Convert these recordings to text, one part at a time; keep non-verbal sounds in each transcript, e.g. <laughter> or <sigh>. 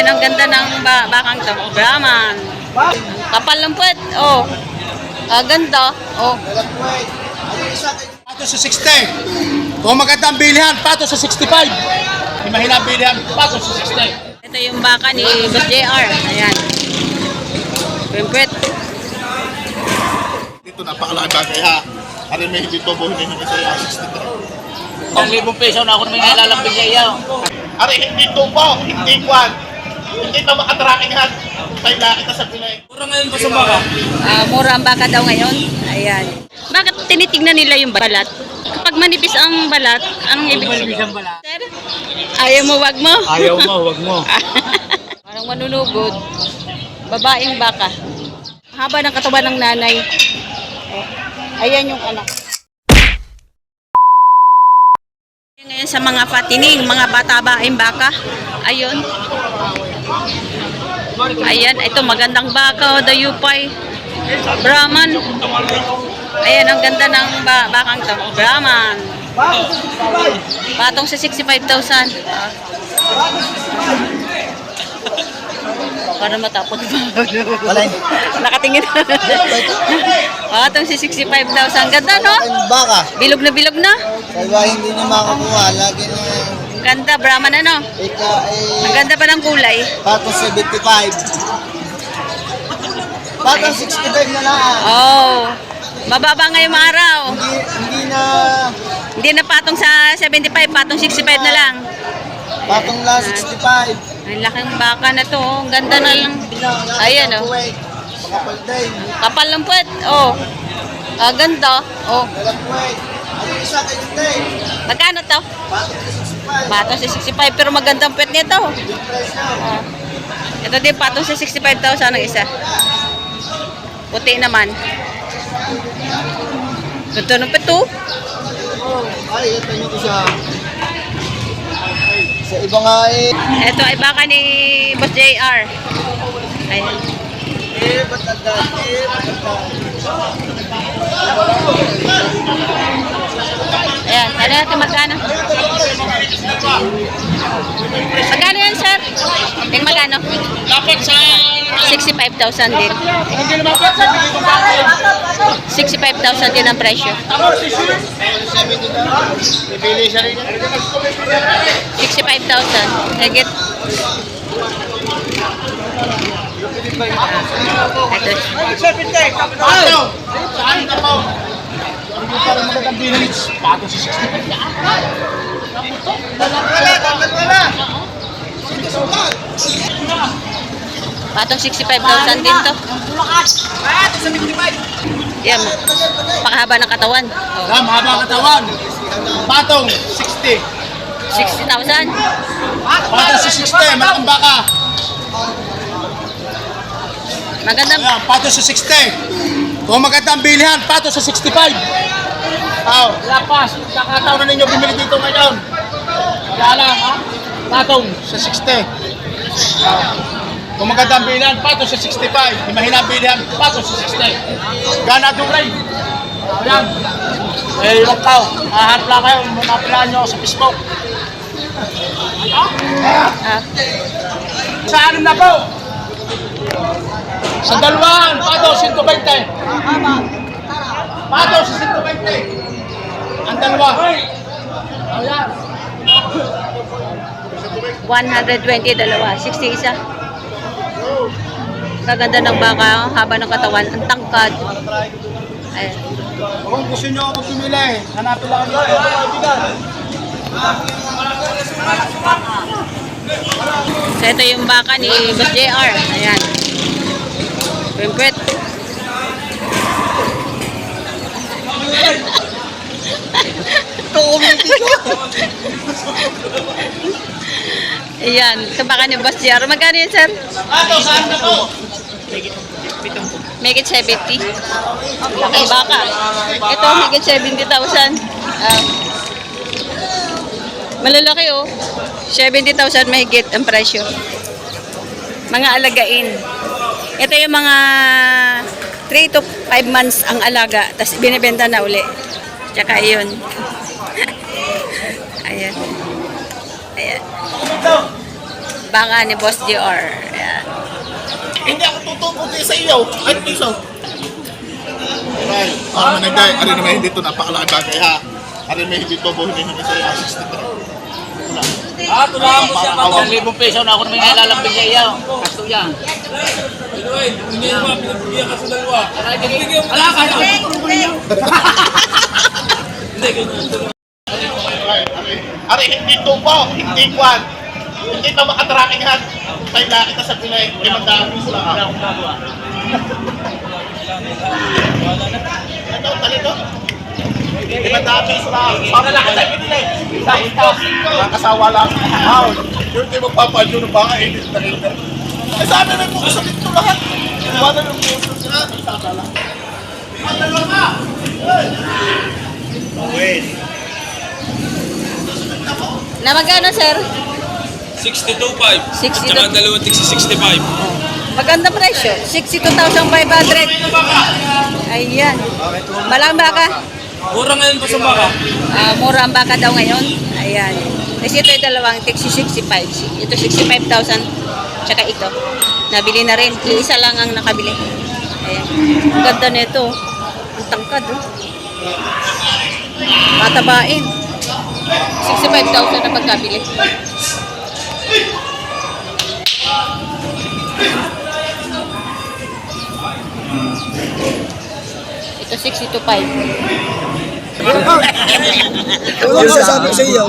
Ayan, ang ganda ng ba bakang to. Brahman. Kapal ng puwet. Oh. Ah, ganda. Oh. Pato sa 60. Kung maganda ang bilihan, pato sa 65. May mahina ang bilihan, pato sa 60. Ito yung baka ni JR. Ayan. Puwet. Dito napakalaki bagay ha. Ano may hindi to buhin hindi sa 63. Ang libong peso na ako naman ilalambing sa iyo. Ari, hindi to po, hindi kwan. Hindi to makatracking ha. Tayo nakita sa Pinay. Pura ngayon ba sa baka? Ah, mura ang baka daw ngayon. Ayan. Bakit tinitignan nila yung balat? Kapag manipis ang balat, anong ibig sabihin? bala. Sir, ayaw mo, wag mo. Ayaw mo, wag mo. <laughs> Parang manunugod. Babaeng baka. Haba ng katawan ng nanay. Oh. Ayan yung anak. Ngayon sa mga patining, mga bata-baeng baka. Ayun. Ayan, ito magandang baka, oh, the Yupay. Brahman. Ayan, ang ganda ng ba bakang to. Brahman. Patong sa 65,000. Ah. Para matapos ba? Nakatingin. Patong sa 65,000. Ganda, no? Baka. Bilog na bilog na. Kaya hindi niya makakuha. Lagi na Ganda, Brahman ano? ika Ang ay ganda pa ng kulay. patong 75. Patong 65 na lang. Oh. Mababa ngayong araw. Hindi, hindi na Hindi na patong sa 75, patong 65 na lang. patong na 65. Ang laking baka na to. oh. Ang ganda na lang. Ayan, oh. Makapal din. Kapal ng puwet. Oh. Ah, ganda. Oh. Dalang Kuwait. Ano Magkano to? Patong na 65. Patong sa 65 pero magandang puwet nito. Ah. Ito din patong sa 65,000 ang isa. Puti naman. Ganda ng pito. Ay, ito yung isa. Sa iba nga eh. Ito ay baka ni Boss JR. Ayan. Eh, ba't agad? Eh, ba't? Ayan. Ano natin magkano? Magkano yan, sir? Yung magkano? Dapat sa... 65,000 din. 65,000 din ang presyo. Bibili siya rin. 65,000. Higit. Ito. Saan ka po? Hindi pa rin magandang bilihan. Pato sa 65. Wala, dapat wala. Patong 65,000 din to. Yan. Pakahaba ng katawan. Oh. Ram, haba katawan. Patong, 60. 60,000. Patong sa 60, malaking baka. Magandang Ayan, pato sa 60. Kung maganda ang bilihan, pato sa 65. Aw, lapas. Kakataon na ninyo bumili dito ngayon. Kaya lang, ha? Patong sa 60. Aw. Kung maganda ang bilihan, pato sa 65. Kung mahina ang bilihan, pato sa 60. Gana duray. Ayan. Eh, ilang tao. Aharap lang kayo. Mapilaan nyo ako sa Facebook. ah, Sa anim na po. Sa dalawahan, pato, 120. Pato, sa 120. Ang dalawa. Ayan. 120 dalawa. 60 isa. Kaganda ng baka, haba ng katawan, ang tangkad. Ayan. Kung gusto nyo ako pumili, hanapin lang ako dito. So ito yung baka ni Boss JR. Ayan. Pimpret. Ayan. Ito baka ni Boss JR. Magkano yun, sir? Pato, saan na po? Make it 70. Laki baka. Ito, make it 70,000. Ah. malalaki oh. 70,000 mahigit ang presyo. Mga alagain. Ito yung mga 3 to 5 months ang alaga. Tapos binibenta na uli. Tsaka yun. <laughs> Ayan. Ayan. Baka ni Boss JR. Ayan. Hindi ako tutubo sa iyo. Ay, piso. Right. Para managay, ano naman hindi ito napakalaki bagay ha. Ano naman hindi ito, buhin naman sa iyo. 63. Ah, tulaan mo siya. Isang libong peso na ako na may nailalambing sa iyo. Kasto yan. Wala ka na. Ari, hindi tubo, hindi kwan. Hindi ito makatracking. Tayo na kita sa Pinay, limandaan piso lang ha. Ito, talito. Limandaan piso lang. Para lang sa Pinay. Sa ito. Kakasawa lang. Wow. Yung di magpapadyo ng baka edit na rin. Ay, sabi na po sa dito lahat. Iwanan ng puso niya. Sama lang. Ang dalawa! Wait. Na magkano, sir? 62.5. 62. Tsaka dalawang tig 65. Maganda presyo. 62,500. Ayan. Malang baka. Mura ngayon pa sa baka. Ah, mura ang baka daw ngayon. Ayan. Kasi ito yung dalawang tig 65. Ito 65,000. Tsaka ito. Nabili na rin. Isa lang ang nakabili. Ayan. Ang ganda nito. Ang tangkad. Oh. Matabain. 65,000 na pagkabili. Ito 62.5. Sasabi ko sa iyo.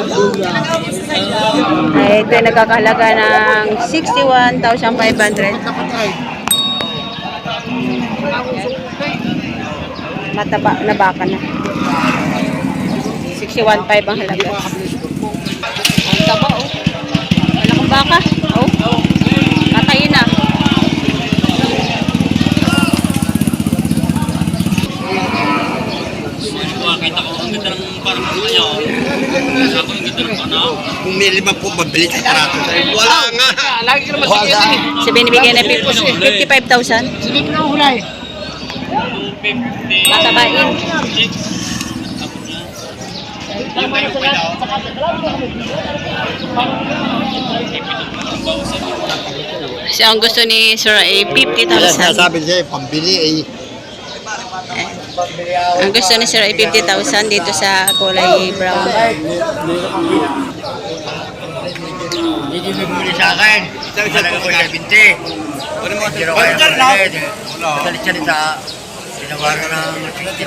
Ay, ito yung nagkakahalaga ng 61,500. Mataba na baka na. 61,500 ang halaga. Ang taba, oh. Wala kang baka. Oh. Patayin na. Kita ko ang ganda ng parang ano niya. Sabi ko ang ganda ng ano. May lima po, mabili sa parato. Wala nga. Lagi ka naman sige. Sa binibigyan na 55,000. Matabain. So, ang gusto ni Sir ay 50,000. Sabi siya, pambili ay Ang gusto ni Sir ay 50,000 dito sa kulay brown. Hindi mo bumili sa akin. Malaga ko siya binti. Ano mo? Ano dyan na? Madalit siya nita. Tinawaran ng 62.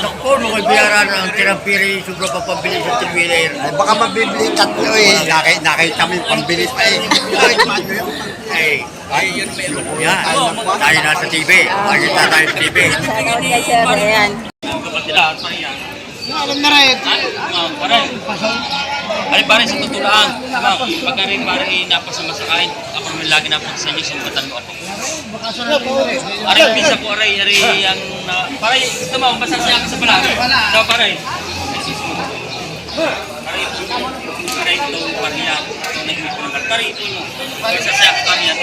Naku, nung may bayaran ang tirampiri, sobra pa pambili sa. Ay, baka mabibili tatlo eh. Nakay, nakita mo yung pambili pa eh. Ay, ay, yan. Tayo nasa TV. Makikita tayo sa TV. Sanood kay Sir, ayan. Kapatilaan pa yan. Alam na rin. Pare. Pare, sa tutulaan. Ma'am, pagka rin pare napasama sa kain, ako naman lagi napunta sa inyo, sumbatan mo ako. Aray, pisa ko, aray, aray, ang, na, pare, gusto mo, masasaya ka sa palagi. No, pare. Pare, pare, ito, pare, yan. Ito, nahimik ko naman. Pare, ito, no. Masasaya ka, pare, yan.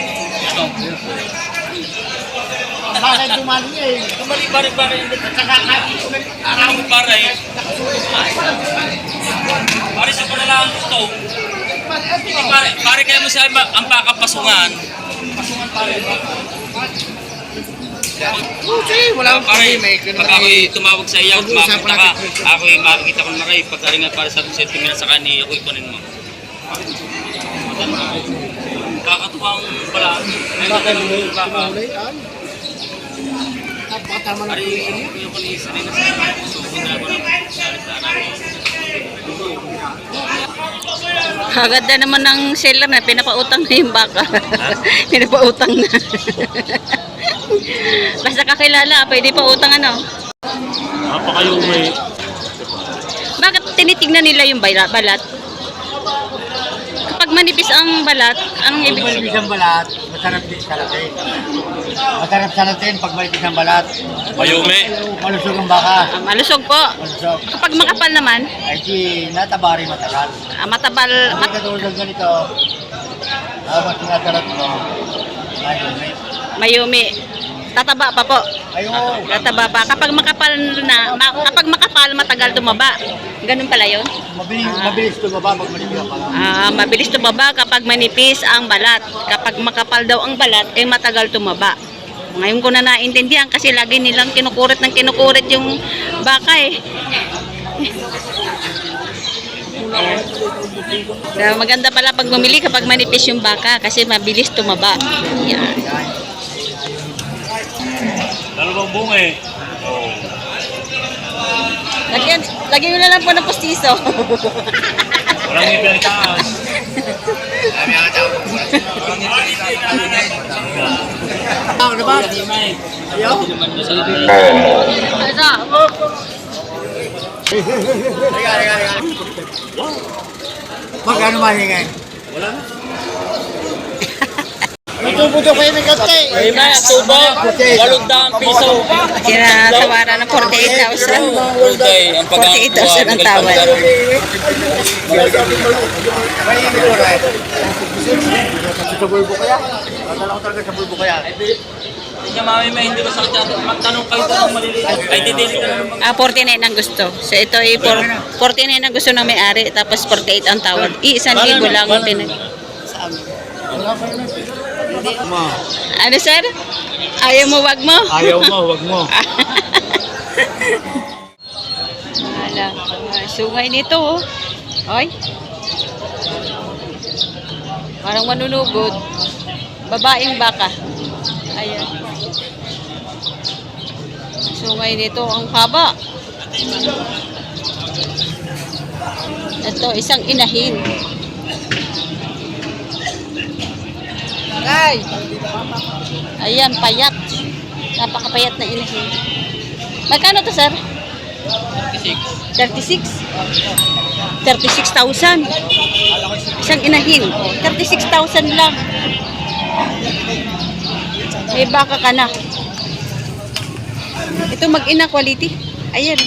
Bakit dumali niya eh? Kumali, pare, pare, araw mo, pare. Pare, sa panalang ito. Hindi, pare, pare, kaya mo sa ang pakapasungan. Pasungan, pare. Sige, wala akong Pare, may pag ako'y tumawag sa iyo, makakita ka, ako'y makikita ko na rin, pag aringan para sa sentiment sa kanya, ako'y kunin mo. Kakatuwang pala. Yung Napakatama na Ari, yung kanisa rin na sa puso, hindi ako na sa namin. Agad na naman ng seller na pinapautang na yung baka. <laughs> pinapautang na. Basta kakilala, pwede pa utang ano. Napakayumi. Bakit tinitignan nila yung balat? Kapag manipis ang balat, anong ibig Pag malipis ang balat, masarap din sa latin. Masarap sa latin pag malipis ang balat. Mayumi. Malusog ang baka. Ah, malusog po. Malusog. Kapag makapal naman, Ay di, natabari matagal. ah, matabal, Hindi mat, katulad ng ganito. Habang sinasarat mo, ayun, may mayumi. Tataba pa po. Ayun. Tataba pa. Kapag makapal na, ma- kapag makapal, matagal tumaba. Ganun pala yun. Mabilis, mabilis tumaba pag manipula ka lang. Ah, mabilis tumaba kapag manipis ang balat. Kapag makapal daw ang balat, eh matagal tumaba. Ngayon ko na naintindihan kasi lagi nilang kinukurit ng kinukurit yung baka eh. <laughs> Kaya maganda pala pag bumili kapag manipis yung baka kasi mabilis tumaba. Yan. Bunga eh. Oh. Lagyan, lagyan nyo na lang po ng postiso. Walang ngipin ang taas. Ano ba? Magkano mahingay? Wala na. Nagpuputo kayo ng kante. May tubo. Walong daang piso. Tinatawaran ng 48,000. Okay, ang 48,000 ang tawad. Sa bulbo kaya? Dadala ko talaga sa bulbo kaya. Hindi niya mami may hindi ba sakit yan. Magtanong kayo doon maliliit. Ay, didili ka na. Ah, 49 ang gusto. So ito ay por, 49 ang gusto ng may-ari tapos 48 ang tawad. Iisang libo lang ang pinag... Ano sir? Ayaw mo, wag mo? Ayaw mo, <laughs> wag mo. Wala. Ah, Sungay nito oh. Oy. Parang manunugod. Babaeng baka. Ayan. Sungay nito ang haba. Ito, isang inahin. Ay! Ayan, payat. Napakapayat na inahin. Magkano to, sir? 36. 36,000. Isang inahin. 36,000 lang. May baka ka na. Ito mag-ina quality. Ayan.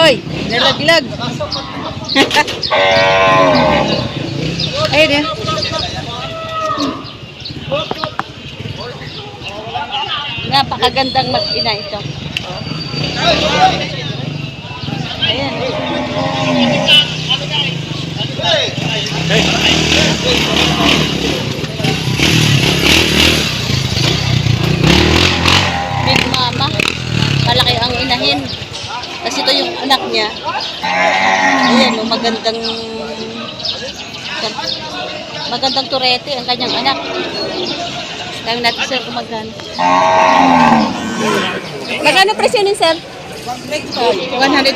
Oy, nalaglag. <laughs> Ayan yan. Napakagandang mag-ina ito. Ayan. Big Mama. Malaki ang inahin. Kasi ito yung anak niya. Ayan, oh, magandang magandang turete ang kanyang anak. Tanong natin sir kung magkano. Magkano presyo ni sir? 125,000.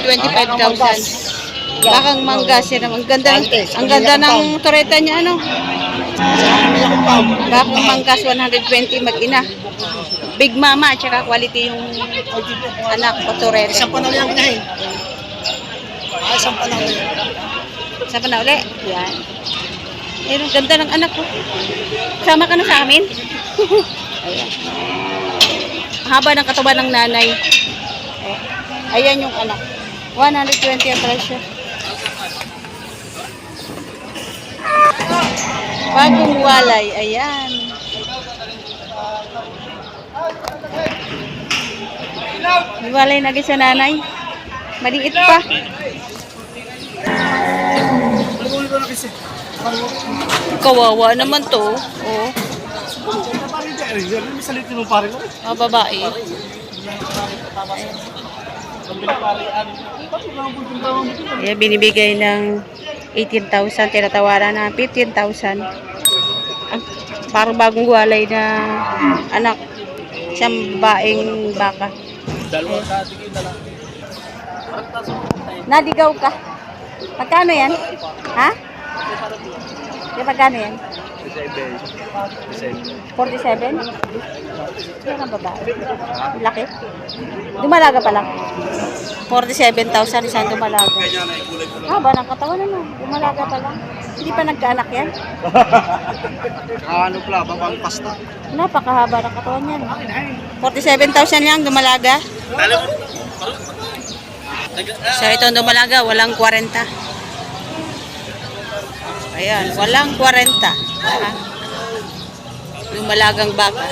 Bakang mangga sir. Ang ganda, ang ganda ng tureta niya ano. Bakang manggas 120 mag-ina. Big mama, tsaka quality yung anak ko tureta. Isang panahon yung inahin. Ah, isang panahon. Sa pa na uli? Yan. Eh, ang ganda ng anak ko. Sama ka na sa amin? Ayan. Haba ng katawan ng nanay. Eh, Ayan yung anak. 120 ang presyo. Bagong walay. Ayan. Walay na sa nanay. Maliit pa. Kawawa naman to. Oh. Mga babae. Kaya binibigay ng 18,000, tinatawaran na 15,000. Ang parang bagong walay na anak. Siyang babaeng baka. Nadigaw ka. Magkano yan? Ha? Di magkano yan? 47? Yan ang babae. Laki. Dumalaga pa lang. 47,000 isang dumalaga. Haba ng katawan naman. Dumalaga pa lang. Hindi pa nagkaanak yan. Ano pala, babang pasta. Napakahaba ng katawan yan. 47,000 lang dumalaga. So ito ang dumalaga, walang 40. Ayan, walang 40. Ha? Yung malagang baka.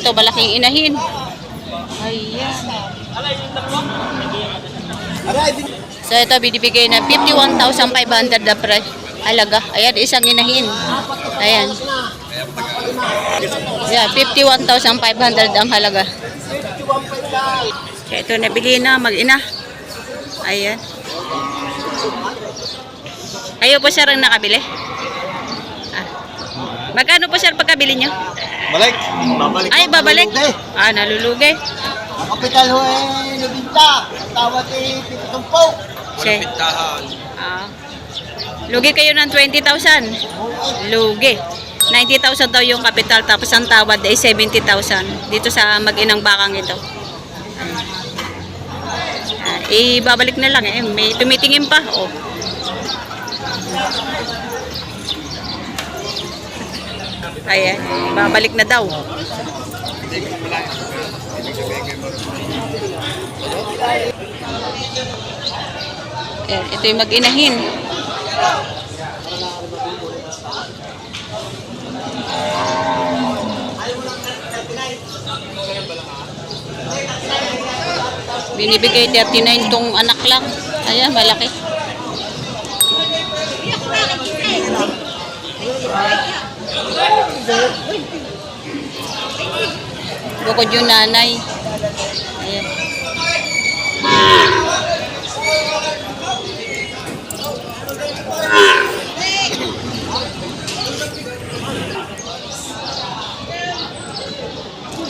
Ito, malaking inahin. Ayan. So, ito, binibigay na 51,500 na price. Alaga. Ayan, isang inahin. Ayan. Yeah, 51,500 ang halaga. Ito nabili na mag-ina. Ayan. Kayo po sir ang nakabili? Ah. Magkano po sir pagkabili nyo? Balik. Babalik. Ay, babalik. Ah, nalulugi. Kapital ho eh, nabinta. Tawad eh, pitumpok. Siya. Ah. Lugi kayo ng 20,000. Lugi. 90,000 daw yung kapital tapos ang tawad ay 70,000 dito sa mag-inang bakang ito. Ah, ibabalik na lang eh. May tumitingin pa. Oh. Ayan, babalik na daw. Ayan, ito yung mag-inahin. Binibigay 39 tong anak lang. Ayan, malaki. Bukod yung nanay. Ayan.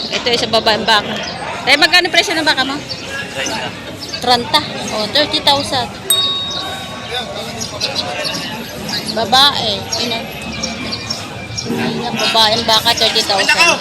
Ito yung sa baba ang baka. Tayo magkano presyo ng baka mo? 30. O, 30,000. Babae. Ina. Ina, babaeng baka, 30,000.